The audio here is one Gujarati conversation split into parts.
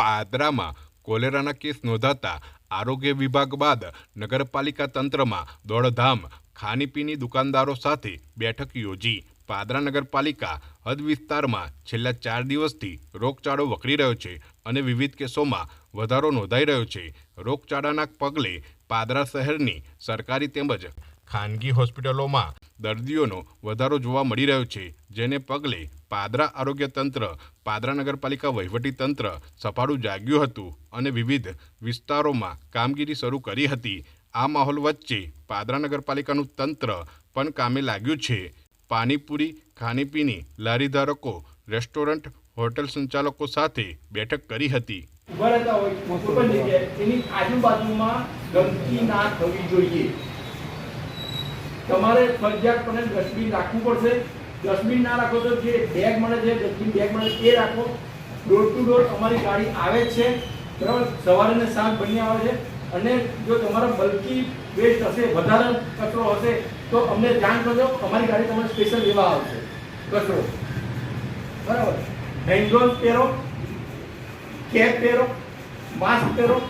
પાદરામાં કોલેરાના કેસ નોંધાતા આરોગ્ય વિભાગ બાદ નગરપાલિકા તંત્રમાં દોડધામ ખાણીપીણી દુકાનદારો સાથે બેઠક યોજી. પાદરા નગરપાલિકા હદ વિસ્તારમાં છેલ્લા ચાર દિવસથી રોગચાળો વકરી રહ્યો છે અને વિવિધ કેસોમાં વધારો નોંધાઈ રહ્યો છે. રોગચાળાના પગલે પાદરા શહેરની સરકારી તેમજ ખાનગી હોસ્પિટલોમાં દર્દીઓનો વધારો જોવા મળી રહ્યો છે, જેને પગલે પાદરા આરોગ્ય તંત્ર, પાદરા નગરપાલિકા વહીવટી તંત્ર, સફાળું જાગ્યું હતું અને વિવિધ વિસ્તારોમાં કામગીરી શરૂ કરી હતી. આ માહોલ વચ્ચે પાદરા નગરપાલિકાનું તંત્ર પણ કામે લાગ્યું છે. પાણીપુરી, ખાણીપીણી લારી ધારકો રેસ્ટોરન્ટ, હોટેલ સંચાલકો સાથે બેઠક કરી હતી. ઊભા રહેતા પણ ડસ્ટબિન રાખવું પડશે. ડસ્ટબિન ના રાખો તો જે બેગ મળે છે, ડસ્ટબિન બેગ મળે એ રાખો. ડોર ટુ ડોર અમારી ગાડી આવે છે. બરાબર? સવારે ને સાંજ બંને આવે છે. અને જો તમારા બલ્કી વેસ્ટ હશે, વધારે કચરો હશે, તો અમને જાણ કરજો, અમારી ગાડી તમારે સ્પેશિયલ લેવા આવશે. કચરો. બરાબર? હેન્ડગ્લોવ્સ પહેરો કેપ પહેરો માસ્ક પહેરો.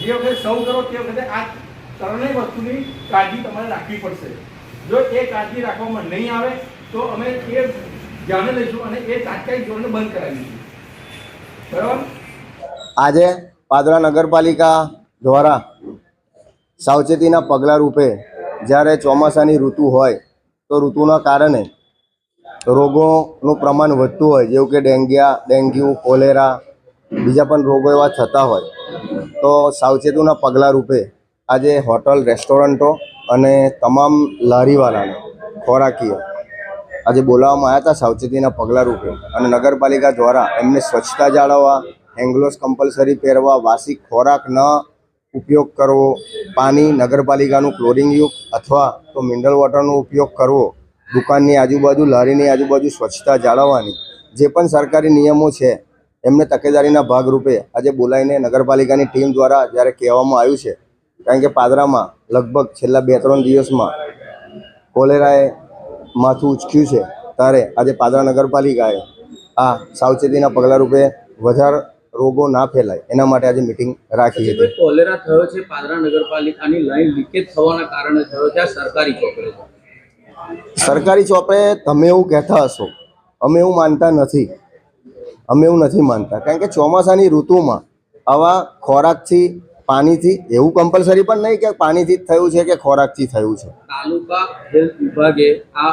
જે વખતે સૌ કરો, તે વખતે આ ત્રણેય વસ્તુની કાળજી તમારે રાખવી પડશે. જો એ કાળજી રાખવામાં નહીં આવે તો અમે એ ધ્યાને લઈશું અને એ તાત્કાલિક ધોરણે બંધ કરાવીશું બરાબર? આજે પાદરા નગરપાલિકા દ્વારા સાવચેતીના પગલાં રૂપે જ્યારે ચોમાસાની ઋતુ હોય, તો ઋતુના કારણે રોગોનું પ્રમાણ વધતું હોય, જેવું કે ડેન્ગ્યા, ડેન્ગ્યુ, કોલેરા, બીજા પણ રોગો એવા થતા હોય, તો સાવચેતીના પગલાં રૂપે આજે હોટલ, રેસ્ટોરન્ટો અને તમામ લારીવાળાને ખોરાકીય આજે બોલાવવામાં આવ્યા હતા સાવચેતીના પગલાં રૂપે. અને નગરપાલિકા દ્વારા એમને સ્વચ્છતા જાળવવા હેન્ડગ્લોવ્સ કમ્પલસરી પહેરવા, વાસી ખોરાક ન ઉપયોગ કરવો, પાણી નગરપાલિકાનું ક્લોરિંગયુક્ત અથવા તો મિનરલ વોટરનો ઉપયોગ કરવો, દુકાનની આજુબાજુ, લારીની આજુબાજુ સ્વચ્છતા જાળવવાની જે પણ સરકારી નિયમો છે, એમને તકેદારીના ભાગરૂપે આજે બોલાવીને નગરપાલિકાની ટીમ દ્વારા જ્યારે કહેવામાં આવ્યું છે, કારણ કે પાદરામાં લગભગ છેલ્લા બે ત્રણ દિવસમાં કોલેરાએ માથું ઉચક્યું છે. ત્યારે આજે પાદરા નગરપાલિકાએ આ સાવચેતીના પગલાં રૂપે વધારે રોગો ના ફેલાય. એના માટે આજે મિટિંગ રાખી હતી. કોલેરા થયો છે પાદરા નગરપાલિકાની લાઈન લીકેજ થવાના કારણે થયો છે? સરકારી ચોપડે સરકારી ચોપડે તમે એવું કહેતા હશો. અમે એવું માનતા નથી. અમે એવું નથી માનતા. કારણ કે ચોમાસાની ઋતુમાં આવા ખોરાકથી પાણીથી એવું કમ્પલસરી પણ નહીં કે પાણીથી જ થયું છે કે ખોરાકથી થયું છે. તાલુકા હેલ્થ વિભાગે આ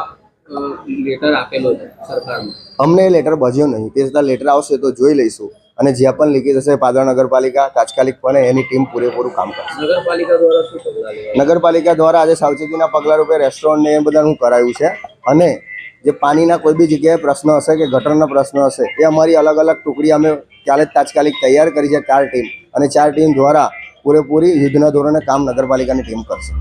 લેટર આપેલો છે સરકારમાં અમને એ લેટર બજ્યો નહીં. તે છતાં લેટર આવશે તો જોઈ લઈશું. અને જ્યાં પણ લીકેજ હશે પાદરા નગરપાલિકા તાત્કાલિકપણે એની ટીમ પૂરેપૂરું કામ કરશે. નગરપાલિકા દ્વારા શું પગલાં નગરપાલિકા દ્વારા આજે સાવચેતીના પગલાં રૂપે રેસ્ટોરન્ટ ને એ બધાનું કરાયું છે. અને જે પાણીના કોઈ બી જગ્યાએ પ્રશ્ન હશે કે ગટરના પ્રશ્ન હશે એ અમારી અલગ અલગ ટુકડી અમે કાલે જ તાત્કાલિક તૈયાર કરી છે ચાર ટીમ. અને ચાર ટીમ દ્વારા પૂરેપૂરી યુદ્ધના ધોરણે કામ નગરપાલિકાની ટીમ કરશે.